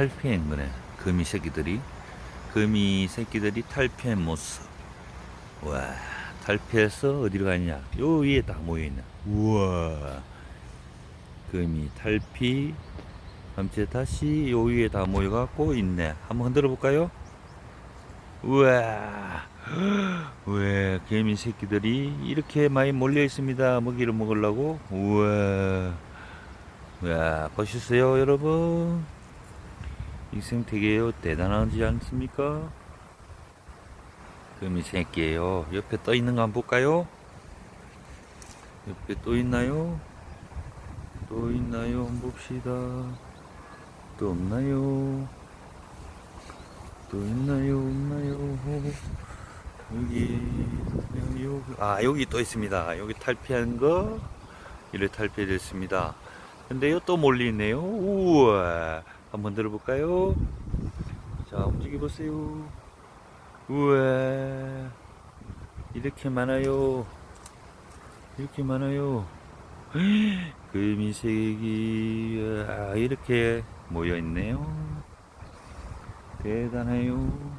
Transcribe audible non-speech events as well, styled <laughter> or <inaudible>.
탈피한 거네. 거미 새끼들이. 거미 새끼들이 탈피한 모습. 와, 탈피해서 어디로 가냐? 요 위에 다 모여 있네. 우와. 거미 탈피. 함께 다시 요 위에 다 모여 갖고 있네. 한번 흔들어 볼까요? 우와. <gasps> 왜 개미 새끼들이 이렇게 많이 몰려 있습니다. 먹이를 먹으려고. 우와. 야, 보셨어요, 여러분? 이 생태계요 대단하지 않습니까? 금이 새끼예요. 옆에 떠 있는 거 한번 볼까요? 옆에 또 있나요? 또 있나요? 한번 봅시다. 또 없나요? 또 있나요? 없나요? 여기, 여기. 아, 여기 또 있습니다. 여기 탈피한 거, 이를 탈피됐습니다. 근데 요, 또 몰리네요. 우와. 한번 들어볼까요? 자, 움직여 보세요. 우와. 이렇게 많아요. 이렇게 많아요. <gasps> 금이색이, 아, 이렇게 모여 있네요. 대단해요.